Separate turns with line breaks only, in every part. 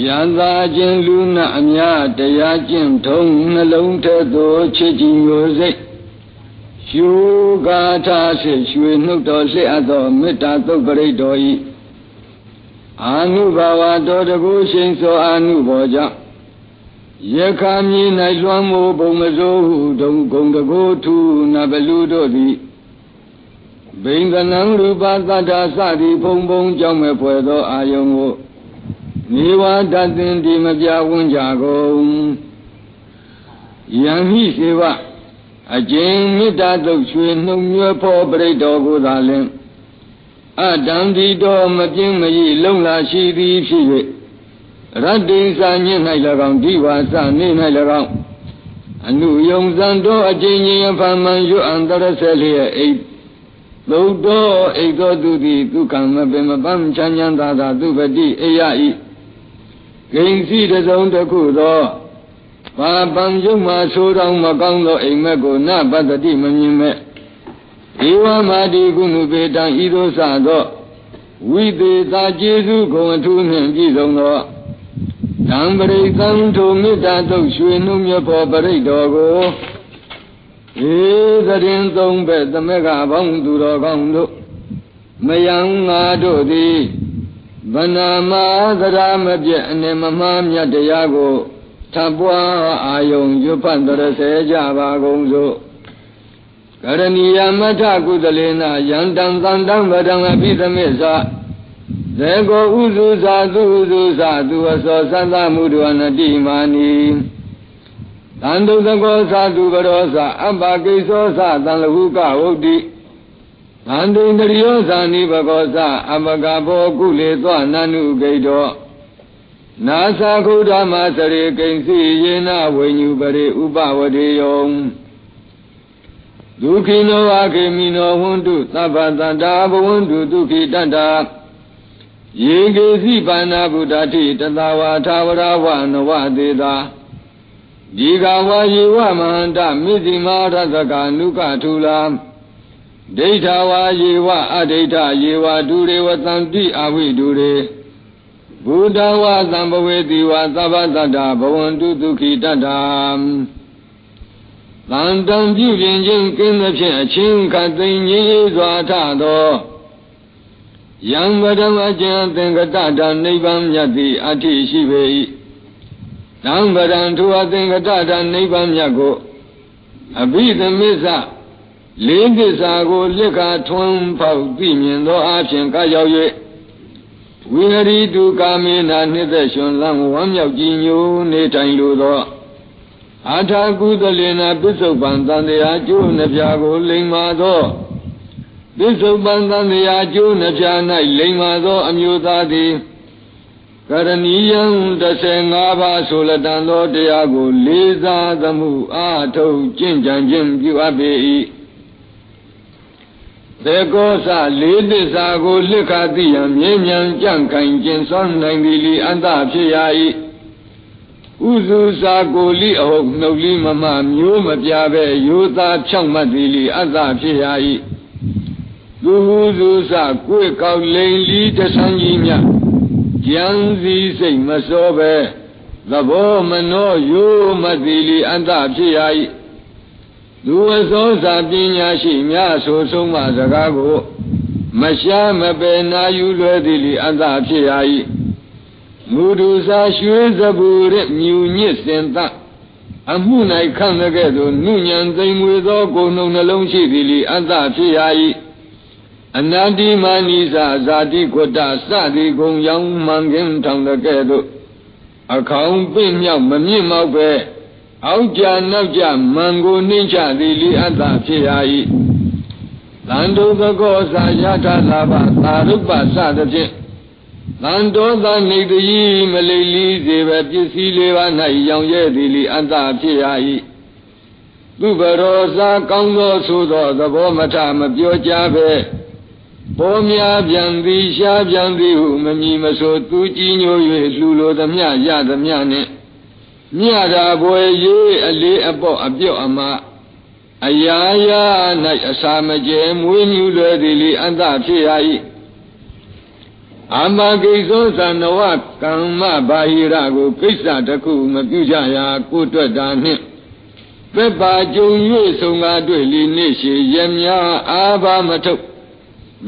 ယန္တာခြင်းလူနာအများတရားကျင့်ထုံးနှလုံးထဲသို့ချစ်ကြည်မျိုးစိတ်ရှုကာထာရှိရွှေနှုတ်တော်လျှက်အပ်သောမေတ္တာသုတ်ပရိတ်တော်ဤအာနုဘာဝတော်တကူရှိန်သောအာနုဘောကြောင့်ယခာမြေ၌လွှမ်းမိုးပုံမစိုးဟုဒုံဂုံတကိုးထုနဘလူတို့သည်ဘိင်္ဂနံရူပသတ္တစသည်ဖုံဖုံကြောင့်မဲ့ဖွယ်သောအာယုံကို နေဝတသင်ဒီမပြဝန်းကြကုန်ယံဟိစေဝအကျဉ်မေတ္တာသုတ်ရွှေနှုံညွဲဖောပရိတော်ကိုသာလင်အတံဒီတော်မပြင်းမရလုံလာရှိသည်ဖြစ်၍ရတ္တိစာညစ်၌၎င်းဒီဝါစနေ၌၎င်းအနုယုံဇံတော်အကျဉ်ချင်းအဖန်မှန်ရွအန္တရဆက်လျက်အိသုတ်တော်အိသောသူသည်ဒုက္ခမပင်မပန်းချမ်းချမ်းသာသာသူပတိအေယဤ ဂိဉ္စီတစုံတစ်ခုသောဘာပံယုံမှာဆိုးတော်မကောင်းသောအိမ်မက်ကိုနပတ္တိမမြင်မဲ့ဧဝမာတိကုဏုပေတံဤသို့စသောဝိသေသာကျေစုဂုံအထူးနှင့်ပြည့်စုံသောဓမ္ပရိသံထုမေတ္တာတုတ်ရွှေနှုံမြတ်ဖို့ပရိတ်တော်ကိုဧသရင်သုံးဘက်သမက်ကဘောင်းသူတော်ကောင်းတို့မယံငါတို့သည် ဗနာမသရမပြည့်အနေမမှားမြတ်တရားကိုထပ်ပွားအာယုံရွတ်ဖတ်တရစေကြပါကုန်စို့ကရဏီယမထကုသလေနယန္တံသန္တံဗဒံအပိသမေသသေကိုဥစုသာသူဥစုသာသူအစောသတ္တမှုဒဝနတိမာနီတန်တုသကောသာသူဘရောသာအပ္ပကိသောသာတန်လဟုကဝုတ်တိ သန္တိန္တရိယောသာနိဘကောသာအပကဘောကုလေသောနန္နုဂိတောနာသာခုဓမ္မစရေကိဉ္စီယေနဝိညုပရိဥပဝတိယောဒုခိနောအခေမိနောဝန္တုသဗ္ဗတန္တာဘဝန္တုဒုခိတတ္တာယေကေစီပါဏဗုဒ္ဓတိတသဝါသာဝရဝနဝသေးတာဒီကဝါယေဝမဟန္တမိသိမာရသကနုကထူလာ ဒိဋ္ဌဝါယေဝအဒိဋ္ဌယေဝဒုရေဝတံတိအဝိဒုရေဘုဒ္ဓဝါသံဘဝေတိဝါသဗ္ဗတတ္တဘဝန္တုဒုခိတတ္တာတန်တံပြုပြင်ခြင်းကင်းသဖြင့်အချင်းခတ်သိငြိစွာထသောယံဗဒမကျန်သင်္ကတတနိဗ္ဗာန်မြတ်သည်အဋ္ဌိရှိပေ၏တံဗဒံထိုအသင်္ကတတနိဗ္ဗာန်မြတ်ကိုအဘိသမစ္ဆ လေးသစ္စာကိုလက်ခါထွန်းဖောက်သိမြင်သောအဖြစ်ကရောက်၍ဝိဟရိတုကာမေနာနှစ်သက်ရှင်လန်းဝမ်းမြောက်ကြည်ညိုနေထိုင်လိုသောအာထာကုသလေနာပစ္စုပန်တန်တရားကျိုးနှပြကိုလိမ္မာသောပစ္စုပန်တန်တရားကျိုးနှပြ၌လိမ္မာသော အမျိုးသားသည်ကရဏီယံ15ပါးဆိုလတန်သောတရားကို လေးစားသမှုအာထုတ်ကျင့်ကြံခြင်းပြုအပ်ပေ၏ သေကောစလေးသစ္စာကိုလက္ခသိရန်မြဲမြံကြံ့ခိုင်ကျင်စွမ်းနိုင်သည်လီအန္တဖြစ်ရ၏ဥစုစာကိုလိအဟုတ်နှုတ်လိမမမျိုးမပြပဲရိုးသားဖြောင့်မတ်သည်လီအတ္တဖြစ်ရ၏သူဟုစုစာကိုယ်ကောက်လိန်လီတဆန်းကြီးမြကြံစည်းစိတ်မစောပဲသဘောမနောရိုးမသည်လီအတ္တဖြစ်ရ၏ သူအစောစာပညာရှိများဆိုဆုံးမစကားကိုမရှားမပယ်နာယူလွယ်သည်လီအတ္တဖြစ်ရ၏မူဒုစာရွှေစပူရမြူညစ်စင်သအမှု၌ခံတဲ့ကဲ့သို့နုညံသိမ်မွေသောကိုယ်နှုံနှလုံးရှိသည်လီအတ္တဖြစ်ရ၏အနန္တိမာနိစာဇာတိကွတ္တစသည်ကုံရောင်မှန်ခင်ထောင်တဲ့ကဲ့သို့အခေါင်ပင့်မြောက်မမြင့်မောက်ပဲ အောက်ကြနောက်ကြမန်ကိုနှိမ့်ချသည်လီအတ္တဖြစ်ရ၏တန်တုသကောစာယထာလာဘသာရုပ္ပစသဖြင့်တန်တောသာနေတည်းမလိလီစေပဲပစ္စည်းလေးပါး၌ရောင်ရဲသည်လီအတ္တဖြစ်ရ၏သူဘရောစာကောင်းသောဆိုသောသဘောမထမပြောကြပဲပေါ်များပြန်သည်ရှားပြန်သည်ဟုမမီမဆိုသူကြည်ညို၍လှူလိုသမျှရသမျှနှင့် မြတာဘွယ်ရေးအလေးအပေါ့အပြော့အမအရာရာ၌အစာမကျဲမွေးမြူလွယ်သည်လီအတ္တဖြစ်ရ၏အာမကိသောသနဝကမ္မဘာဟိရကိုကိစ္စတစ်ခုမပြုကြရာကိုတွက်တာနှင့်ပက်ပါကြုံ၍ဆုံကားတွေ့လီနှင့်ရှိရမြအာဘာမထုတ်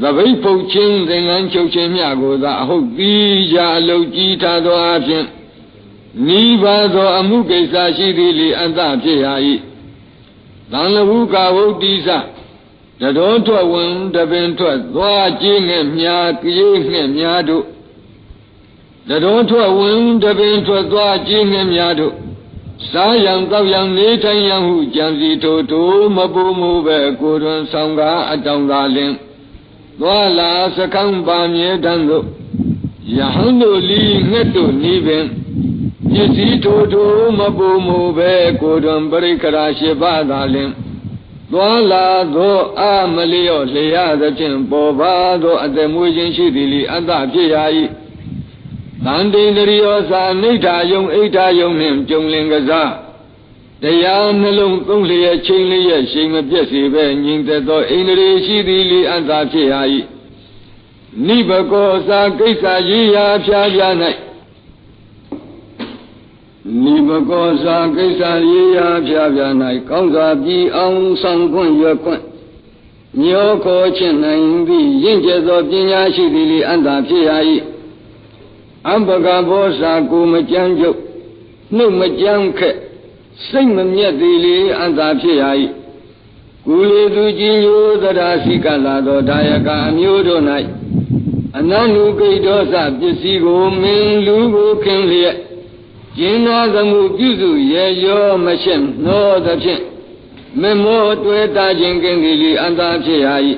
သပိတ်ပုတ်ချင်းသင်္ကန်းချုပ်ခြင်းမြကိုသာအဟုတ်ပြီးရာအလုတ်ကြီးထားသောအဖြစ် နိဗ္ဗာန်သောအမှုကိစ္စရှိသည်လေအတ္တဖြစ်ရာ၏သံလဟုကာဝုတ်တိစတတော်ထွက်ဝင်တပင်ထွက်သွားကြည့်ငဲ့မြာကြေးငဲ့မြာတို့တတော်ထွက်ဝင်တပင်ထွက်သွားကြည့်ငဲ့မြာတို့စားရန်တောက်ရန်နေထိုင်ရန်ဟုကြံစီထိုးထိုးမပူမှုပဲကိုယ်တွင်ဆောင်ကားအတောင်သာလင်းသွားလာစကံပါမြေတန်းတို့ယဟန်တို့လီငှက်တို့နီးပင် ပစ္စည်းထိုးထိုးမပူမှုပဲကိုယ်တွင်ပရိက္ခရာရှိပါသာလင်းသွားလာသောအမလျော့လျာသဖြင့်ပေါ်ပါသောအသက်မွေးခြင်းရှိသည်လီအတ္တဖြစ်ရာ၏တန်တိန်တရိယောသာအိဋ္ဌာယုံအိဋ္ဌာယုံနှင့်ကြုံလင်ကစားတရားနှလုံးသုံးလျက်ချိန်လျက်ရှိန်မပြည့်စေပဲညီသက်သောအိန္ဒြေရှိသည်လီအတ္တဖြစ်ရာ၏နိဘကောသာကိစ္စရေးရာဖြာဖြာ၌ နိဘကောသာကိစ္စရေးရာဖြာဖြာ၌ကောင်းစွာပြီးအောင်ဆောင်ခွင့်ရွယ်ခွင့်ညောခေါ်ခြင်းနိုင်သည်ရင့်ကျက်သောပညာရှိသည်လီအတ္တဖြစ်ရာ၏အံပကဘောစာကိုမကြမ်းကြုတ်နှုတ်မကြမ်းခက်စိတ်မမြတ်သည်လေအတ္တဖြစ်ရာ၏ကုလေသူကြီးညိုသရာစိကလာသောဒါယကအမျိုးတို့၌အနန္တုကိတောစပစ္စည်းကိုမင်းလူကိုခင်လျက် ကျင်းနာသမှုပြုစုရေရောမရှင်းနှောသဖြင့်မမောတွေ့တာခြင်းကင်းသည်လေအတ္တဖြစ်ရာ၏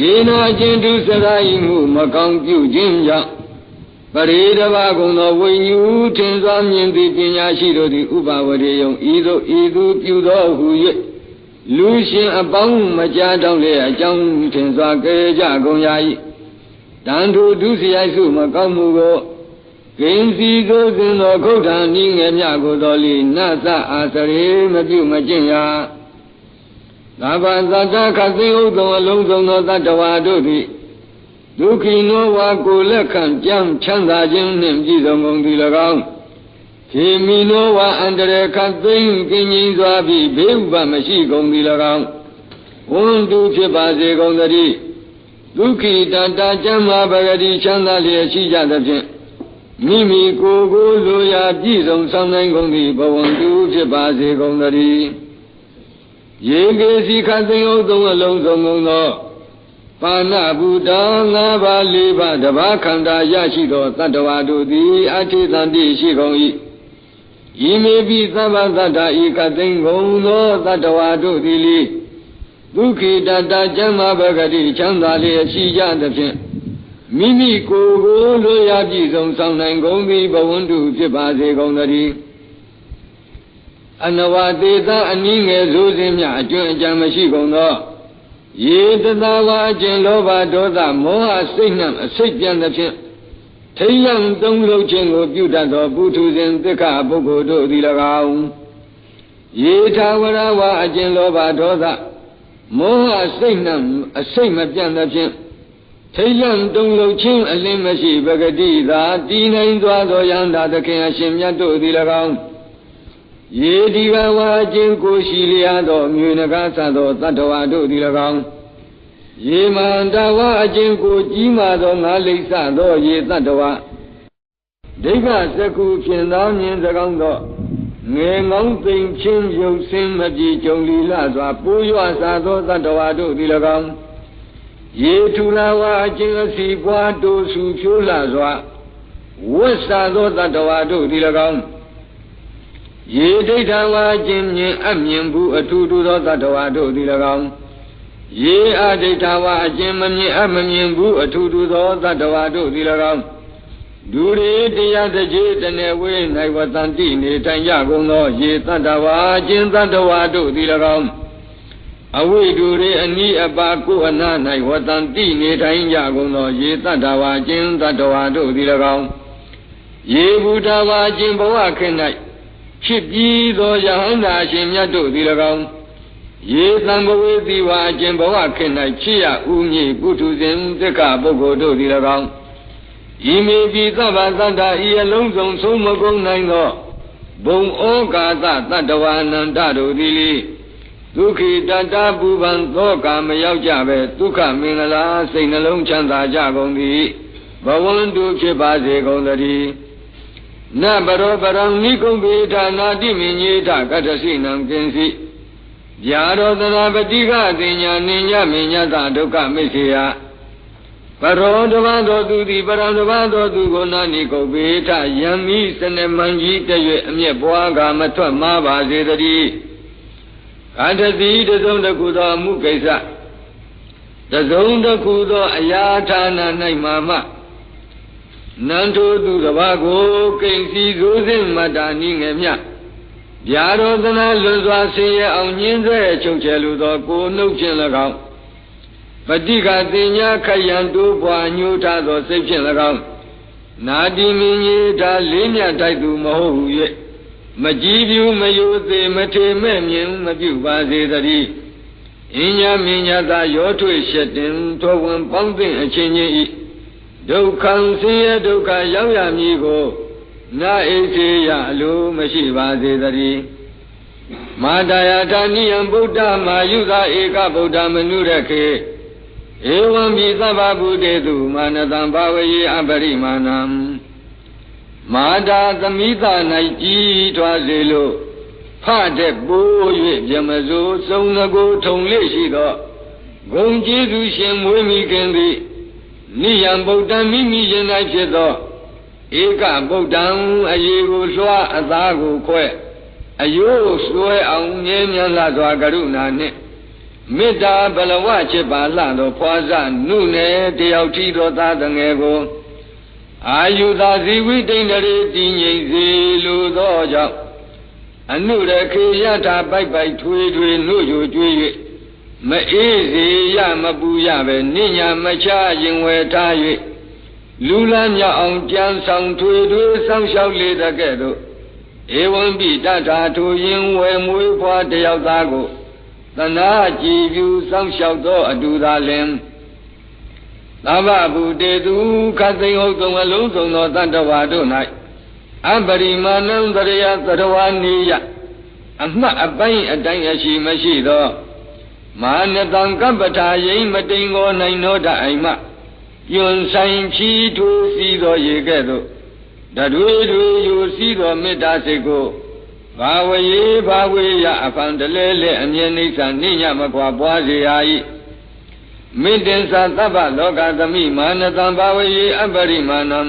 ယေနာခြင်းသူစရာဤမှုမကောင်းပြုခြင်းကြောင့်ပရိဒဘာကုံသောဝိညာဉ်ထင်စွာမြင်သည်ပညာရှိတို့သည်ဥပါဝရေယုံဤသို့ဤသူပြုသောဟု၍လူရှင်အပေါင်းမကြားတော့လေအကြောင်းထင်စွာကြကြကုန်ရ၏တန်ထိုဒုစရိုက်စုမကောင်းမှုကို ဂိဉ္စီကိုစဉ်သောခုဋ္ဌာနိငယ်မြကိုတော်လီနသအာစရေမပြုမကျင့်ရာသာဘာသတ္တခသိဥဒ္ဓံအလုံးစုံသောတတ္တဝါတို့သည်ဒုက္ခိနောဝါကိုလက်ခံကြမ်းချမ်းသာခြင်းနှင့်ပြည့်စုံကုန်သည်၎င်းခေမီနောဝါအန္တရာယ်ခတ်သိမ်းကင်းငြိမ်းစွာပြီးဘေးဥပမရှိကုန်သည်၎င်းဝန္တုဖြစ်ပါစေကုန်သတည်းဒုက္ခိတတာကျမ်းမာပဂတိချမ်းသာလျက်ရှိကြသဖြင့် မိမိကိုယ်ကိုလိုရာပြည့်စုံဆောင်နိုင်ကုန်သည်ဘဝန္တုဖြစ်ပါစေကုန်သတည်းယေကေစီခတ်သိမ်းဥသုံးအလုံးစုံကုန်သောပါဏဘူတာငါးပါးလေးပါးတဘာခန္ဓာရရှိသောတတ္တဝါတို့သည်အထိတန်တိရှိကုန်၏ဤမေပိသဗ္ဗသတ္တဤကသိင်ကုန်သောတတ္တဝါတို့သည်လေဒုက္ခိတတကျမ်းမာပဂတိချမ်းသာလျက်ရှိကြသဖြင့် မိမိကိုယ်ကိုလိုရာပြည့်စုံဆောင်နိုင်ကုန်သည်ဘဝန္တုဖြစ်ပါစေကုန်သတည်းအနဝတေသအနည်းငယ်ဆိုစဉ်မြအကျွမ်းအကြံမရှိကုန်သောရေတသာဝါအကျင်လောဘဒေါသမောဟစိတ်နှံအစိတ်ပြန်သဖြင့်ထိယံသုံးလုံးခြင်းကိုပြုတတ်သောပုထုဇဉ်သစ္ခပုဂ္ဂိုလ်တို့သည်၎င်းရေထာဝရဝါအကျင်လောဘဒေါသမောဟစိတ်နှံအစိတ်မပြတ်သဖြင့် ထိယံတုံလုံးချင်းအလင်းမရှိပဂတိသာတည်နိုင်သွားသောယန္တာသခင်အရှင်မြတ်တို့သည်၎င်းရေဒီကဝါချင်းကိုရှိလျာသောမြေနဂါသသောတတ္တဝါတို့သည်၎င်းရေမန္တဝါအချင်းကိုကြီးမာသောငါလိစ္ဆသောရေတတ္တဝါဒိဋ္ဌစကုဖြင့်သောမြင်စကောင်းသောငယ်ငောင်းသိမ်ချင်းရုပ်ဆင်းမပြေကြုံလီလာစွာပိုးရွာစာသောတတ္တဝါတို့သည်၎င်း ရေထူလာဝါအချင်းအစီပွားတို့ဆူဖြိုးလာစွာဝတ်စာသောတတ္တဝါတို့သည်၎င်းရေဒိဋ္ဌဝါခြင်းမြင်အမြင်ဘူးအထူးထူးသောတတ္တဝါတို့သည်၎င်းရေအဒိဋ္ဌဝါအခြင်းမမြင်အမမြင်ဘူးအထူးထူးသောတတ္တဝါတို့သည်၎င်းဒူရေတရားတကြီးတနေဝေ၌ဝတန်တိနေတိုင်ကြကုန်သော ရေတတ္တဝါအခြင်းတတ္တဝါတို့သည်၎င်း အဝိဒူရေအနိအပါကိုအနာ၌ဝတန်တိနေထိုင်ကြကုန်သော ရေတတ္တဝါခြင်းတတ္တဝါတို့သည်၎င်းရေဘုဒ္ဓဝါခြင်းဘဝခေ၌ဖြစ်ပြီးသောယဟန္တာရှင်မြတ်တို့သည်၎င်းရေသံဘဝေတိဝါအကျင်ဘဝခေ၌ချစ်ရဥမြေပုထုဇဉ်တက္ကပုဂ္ဂိုလ်တို့သည်၎င်းဤမေပိသဗ္ဗသတ္တဤအလုံးစုံဆုံးမကုန်နိုင်သောဘုံဩကာသတတ္တဝါနန္တတို့သည်လေ ဒုက္ခိတတပူပန်သောကာမရောက်ကြပဲဒုက္ခမင်္ဂလာစိတ်နှလုံးချမ်းသာကြကုန်သည်ဘဝန္တုဖြစ်ပါစေကုန်သတည်းနဘရောပရံနိကုံပိဌာနာတိမိညေထကတ္တစိနံကင်စီဗျာရောသနာပတိကအတင်ညာနိညမိညတဒုက္ခမိစေယပရောတဘာသောသူသည်ပရံတဘာသောသူကိုနာနိကုံပိဌယံမိစနမံကြီးတရွေအမျက်ပွားကမထွက်မှားပါစေတည်း ကာထတိတစုံတခုသောအမှုကိစ္စတစုံတခုသောအရာဌာန၌မှာမှနန္ထိုသူတစ်ပါးကိုကိဉ္စီဇိုးစင်မတ္တာနိငယ်မြဗျာရောသနာလွန်စွာဆင်းရဲအောင်ညင်းဆဲချုပ်ချယ်လိုသောကိုနှုတ်ခြင်း၎င်းပฏิကတင်ညာခယံတိုးပွားညှိုးထားသောစိတ်ဖြင့်၎င်းနာတိမင်းကြီးဒါလေးမြတ်တိုက်သူမဟုတ်ဟု၍ မကြည်ပြူမယိုသေးမထေမဲ့မြင်မပြုပါစေတည်းအင်းညာမင်းညာသာရောထွေရှက်တင်ထောဝင်ပေါင်းသိအချင်းချင်းဤဒုက္ခံဆင်းရဲဒုက္ခရောက်ရမည်ကိုနာဣစေယအလိုမရှိပါစေတည်းမာတယာထာနိယံဗုဒ္ဓမာယုသာဧကဗုဒ္ဓမနုရခေဧဝံပိသဗ္ဗဗုတေတုမာနတံဘာဝယေအပရိမာဏံ မာတာသမိသ၌ကြီးထွားစေလို့ဖတဲ့ပိုး၍ပြမစိုးစုံငကိုထုံလေးရှိသောဂုံကျေးဇူးရှင်မွေးမိခင်သည်နိယံဗုဒ္ဓံမိမိရင်၌ဖြစ်သောဧကဗုဒ္ဓံအရေးကိုလွှားအသားကိုခွဲအယိုးဆွဲအောင်ငြင်းမြတ်စွာကရုဏာနှင့်မေတ္တာဘလဝချစ်ပါလှသောဖွာဇနုနယ်တယောက်ထီသောသားငယ်ကို အာယုသာဇီဝိတိန်တရေတည်ငြိမ်စေလိုသောကြောင့်အနုရခေယထာပိုက်ပိုက်ထွေးထွေးနှုတ်ယူကျွေး၍မအေးစေရမပူရပဲနိညာမချရင်ဝယ်ထား၍လူလန်းမြောက်အောင်ကြံဆောင်ထွေထွေးဆောင်းလျှောက်လေတကဲ့သို့ဧဝံပိတထာထိုရင်ဝယ်မွေးဖွားတယောက်သားကိုသနာကြည်ဖြူစောင့်ရှောက်သောအတူသာလင် သဗ္ဗဗုတေသူခသိင်ဟုတ်သုံးအလုံးစုံသောတတ္တဝါတို့၌အပရိမာဏံတရယသတဝါနေယအမှတ်အပိုင်းအတိုင်းအရှိမရှိသောမာနတံကပ္ပထာယိမတိန်ကိုနိုင်သောတအိမ်မှယွန်ဆိုင်ချီထူစီသောရေကဲ့သို့တတွေတွေယူစီသောမေတ္တာစိတ်ကိုဘာဝယေဘာဝေယအဖန်တလဲလဲအမြဲနိစ္စနိညမကွာပွားစေရာ၏ မိတ္တင်္သသဗ္ဗလောကသမိမာနတံဘာဝယေအပရိမာဏံ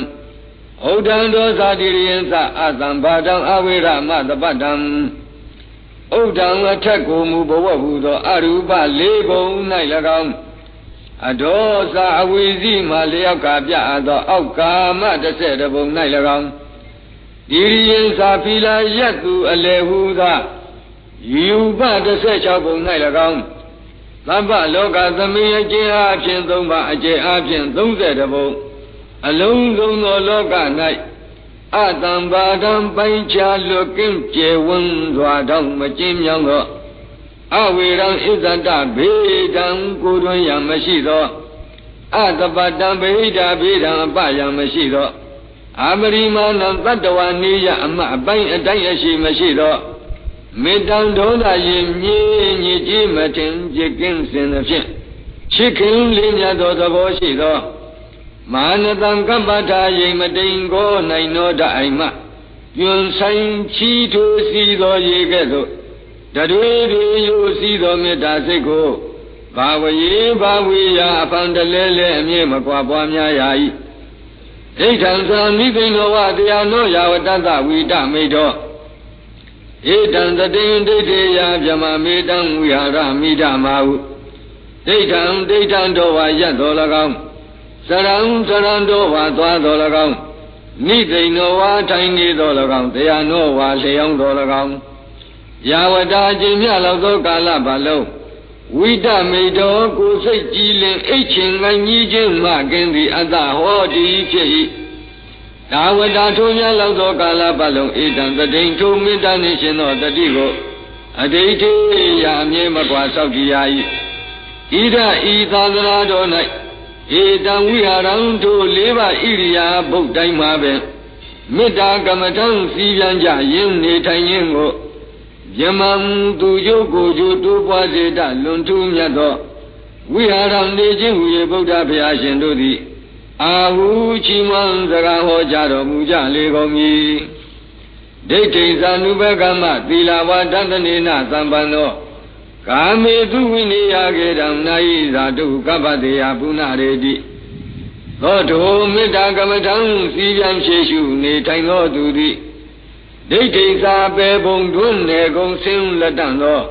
ဩဒံဒောဇာတိရိယံသအတံဘာတံအဝိရမတပတ္တံဩဒံအထက်ကိုမူဘဝဟုသောအရူပလေးဘုံ၌၎င်းအဒောဇာအဝိဇိမှလျောက်ကပြအပ်သော အောက်ကာမတစ်ဆက်တဘုံ၌၎င်းဒီရိယင်သာဖီလာယတ်သူအလေဟုသာယူပ16ဘုံ၌၎င်း သဗ္ဗလောကသမီးအကျဉ်အားဖြင့်၃ပါးအကျဉ်အားဖြင့်30ဘုံအလုံးစုံသောလောက၌အတံပါဒံပိုင်းခြားလွတ်ကင်းကျေဝန်းစွာတောင်မကျင်းမြောင်းသောအဝေရံဣဇတဘေဒံကိုတွင်ရမရှိသောအတပတံဗိဒာဘေဒံအပယံမရှိသောအာမရိမာဏတတ္တဝနေယအမအပိုင်းအတိုင်းအရှိမရှိသော မေတ္တံဒေါသရင်မြည်ညစ်ကြေးမထင်จิตကင်းစင်သဖြင့်ချစ်ခင်လေးမြတ်သောသဘောရှိသောမာနတံကပ္ပထာယိမတိန်ကိုနိုင်သောတအိမ်မှကျွန်းဆိုင်ချီထိုးစီသောရေကဲ့သို့တတွေတွေယူစီသောမေတ္တာစိတ်ကိုဘာဝရေဘာဝေယအဖန်တလဲလဲအမြဲမကွာပွားများရာ၏ဣဋ္ဌံသံမိသိဏောဝတရားနောယာဝတ္တဝိတမိတော ဣဒံတတိဒိဋ္ဌိယဗြဟ္မမေတံဝိဟာရမိဓမဟုဒိဋ္ဌံဒိဋ္ဌံတော်ဝါယတ်တော်၎င်းစရံစရံတော်ဝါသွားတော်၎င်းနိသိဏောဝါထိုင်နေတော်၎င်းတရားနောဝါလျောင်းတော်၎င်းယာဝတာအကျင့်မြလောက်သောကာလပတ်လုံးဝိတမိတောကိုစိတ်ကြည်လင်အိတ်ချင်ငိုင်းကြီးခြင်းမှကင်းသည်အတ္တဟောတိဖြစ်၏ ဒါဝတာထိုများလောက်သောကာလပတ်လုံးဧတံတတိန်ထိုမေတ္တာနှင့်ရှင်သောတတိကိုအတိတ်ေရာအမြဲမကွာဆောက်တည်ရ၏ဣဒဤသာသနာတော်၌ဧတံဝိဟာရံတို့လေးပါဣရိယာပုတ်တိုင်းမှာပဲမေတ္တာကမ္မထံစီပြန်ကြရင်းနေထိုင်ရင်းကိုယမံသူကျိုးကိုကျိုးတိုးပွားစေတလွန်ထူးမြတ်သောဝိဟာရံနေခြင်းဟူ၍ဗုဒ္ဓဘုရားရှင်တို့သည် အာဟုချီးမွမ်းစကားဟောကြားတော်မူကြလေကုန်မည်ဒိဋ္ဌိဇာနုဘကမ္မသီလဝါဒတနေနသံပန္နောကာမေသူဝိနိယကေတံနာယိဇာတုကပ္ပတေယပုဏ္ဏရေတိသောတောမေတ္တာကမ္မထံစီပြန်ဖြေရှုနေထိုင်သောသူသည်ဒိဋ္ဌိသာပေဘုံတွန်းနေကုန်ဆင်းလက်တန်သော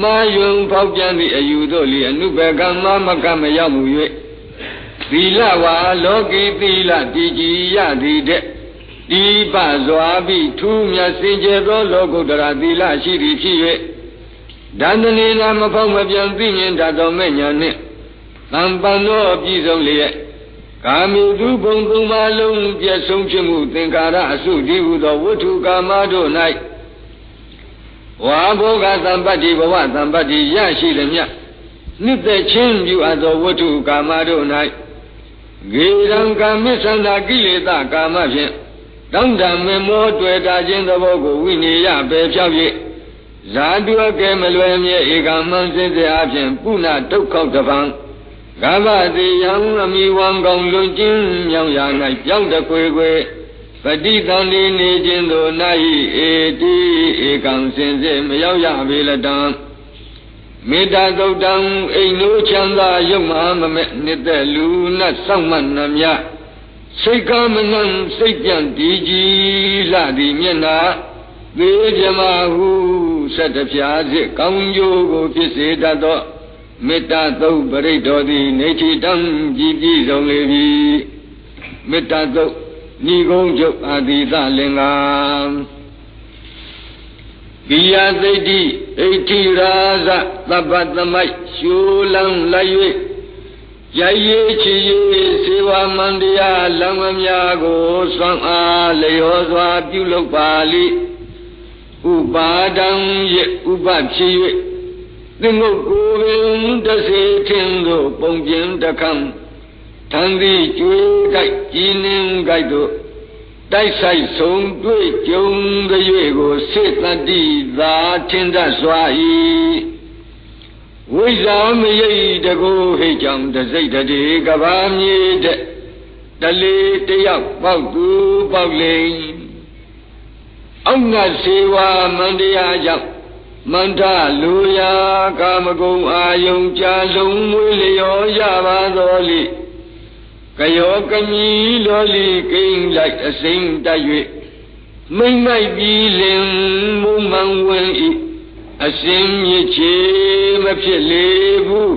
မာယွန်ဖောက်ပြန်သည့်အယူတို့လီအနုဘကမမကမရောက်မှု၍ သီလဝါလောကီသီလတည်ကြည်ရသည်တဲ့ဒီပစွာပြီးထူးမြတ်စင်ကြယ်သောလောကုတ္တရာသီလရှိသည်ဖြစ်၍ဒန္တနေနာမဖောက်မပြန်သိမြင်တတ်သောမဲ့ညာနှင့်တံပန်သောအပြည့်စုံလျက်ကာမိသူဘုံသုံးပါလုံးပြည့်စုံဖြစ်မှုသင်္ကာရအစုတည်ဟုသောဝတ္ထုကာမတို့၌ဝါဘောဂသံပတ္တိဘဝသံပတ္တိရရှိသည်မြတ်နှစ်သက်ချင်းပြုအပ်သောဝတ္ထုကာမတို့၌ ဂေရံကာမိသန္တာကိလေသာကာမဖြင့်တောင်းတမေမောတွေ့တာခြင်းသဘောကိုဝိနည်းရပဲဖြောက်၍ဇာတုအကဲမလွယ်မြဲဧကမံစင်စေအပြင်ပုဏ္ဏဒုက္ခောတပံကဗ္ဗတိယံအမိဝံကောင်လွန်ကျင်းမြောင်ရာ၌ကြောက်တခွေခွေပฏิသန္တိနေခြင်းသို့နာဟိဧတိဧကံစင်စေမရောက်ရပေလတံ မေတ္တာသုတ်တံအိမ်နိုးချမ်းသာရုပ်မဟာမမဲ့နှစ်သက်လူနတ်စောင့်မှနှမြစိတ်ကမနှံစိတ်ပြန်တည်ကြည်လှသည်မျက်နာသေးကြမဟုဆက်တပြားစစ်ကောင်းကျိုးကိုဖြစ်စေတတ်သောမေတ္တာသုတ်ပရိတ်တော်သည်နေချီတံကြည်ပြည့်စုံလေပြီမေတ္တာသုတ်ညီကုန်းချုပ်အာတိသလင်္ကာ ကိယသိတိဣတိရာဇသဗ္ဗသမိုက်ရှူလံလိုက်၍ရည်ချီစေဝမန္တရားလံမများကိုသွမ်းအားလျောစွာပြုလုပ်ပါလိဥပါဒံယေဥပဖြစ်၍သင်္ကုတ်ကိုပင်တစေထင်သို့ပုံကျင်တခံထံသည်ကျွေးကြိုက်ကြည်နှင်းကြိုက်တို့ တိုက်ဆိုင်ဆုံးတွေ့ကြုံကြွေကိုစေတတိသာထင်တတ်စွာ၏ဝိဇ္ဇာမရိတ်တကူဟိကြောင့်တစိတ်တည်းကဘာမြေတဲ့တလေတယောက်ပေါက်သူပေါက်လိမ့်အောက်ငတ်စေဝါမန္တရားကြောင့်မန္တလူယာကာမဂုံအာယုံကြာလုံးမွေးလျောရပါတော်လိ ကယောကမီလောလီကိန်းလိုက်အစိမ့်တတ်၍မိမ့်မိုက်ပြီးလင်မုံမှန်ဝင်ဤအစင်မြစ်ချေမဖြစ်လေဘူး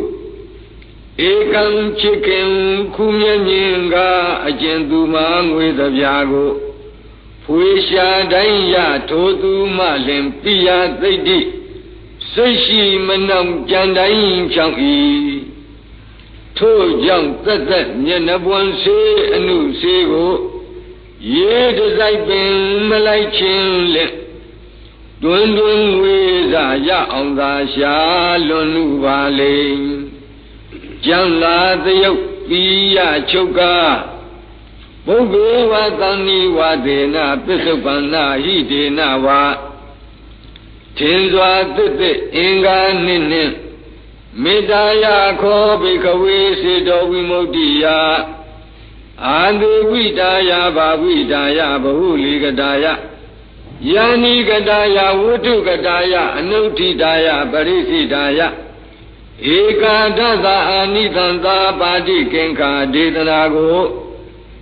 ဧကံချစ်ခင်ခုမျက်မြင်ကအကျဉ်သူမှာငွေသပြာကိုဖွေရှာတိုင်းရထိုသူမှလင်ပိယသိတိစိတ်ရှိမနှောင်ကြံတိုင်းဖြောင်း၏ ထို့ကြောင့်သက်သက်မျက်နှပွန်စေအနုစေကိုရေတစိုက်ပင်မလိုက်ခြင်းလက်တွင်တွင်ဝေစာရအောင်သာရှာလွန်လူပါလေကျမ်းလာသယုတ်ပြီးရချုပ်ကားဘုဗ္ဗေဝသံနိဝဒေနပစ္စုပန္နာဟိဒေနဝါထင်စွာသစ်သစ်အင်္ဂါနှင့်နှင့် မေတ္တာယခောဘိကဝေစေတောဝိမု ക്തി ယအာတိဝိတာယဘာဝိတာယဘဟုလီကတာယယာနိကတာယဝုထုကတာယအနုဋ္ဌိတာယပရိစိတာယဧကာဒသအာနိသံသာပါတိကင်္ခာဒေသနာကို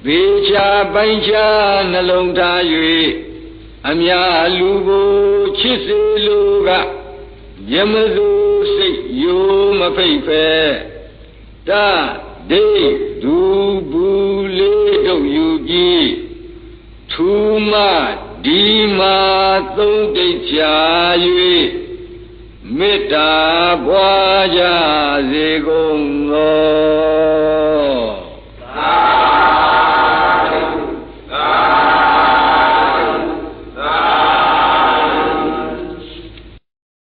သေချာပိုင်ချာနှလုံးထား၍အများလူကိုချစ်စေလိုကယမသူစိတ် ယူမဖိတ်ဖဲတဒေဒူဘူးလေးတို့ယူကြည်ထူမဒီမာသုံးတိတ်ချာ၍မေတ္တာပွားကြစေကုန်သောသာ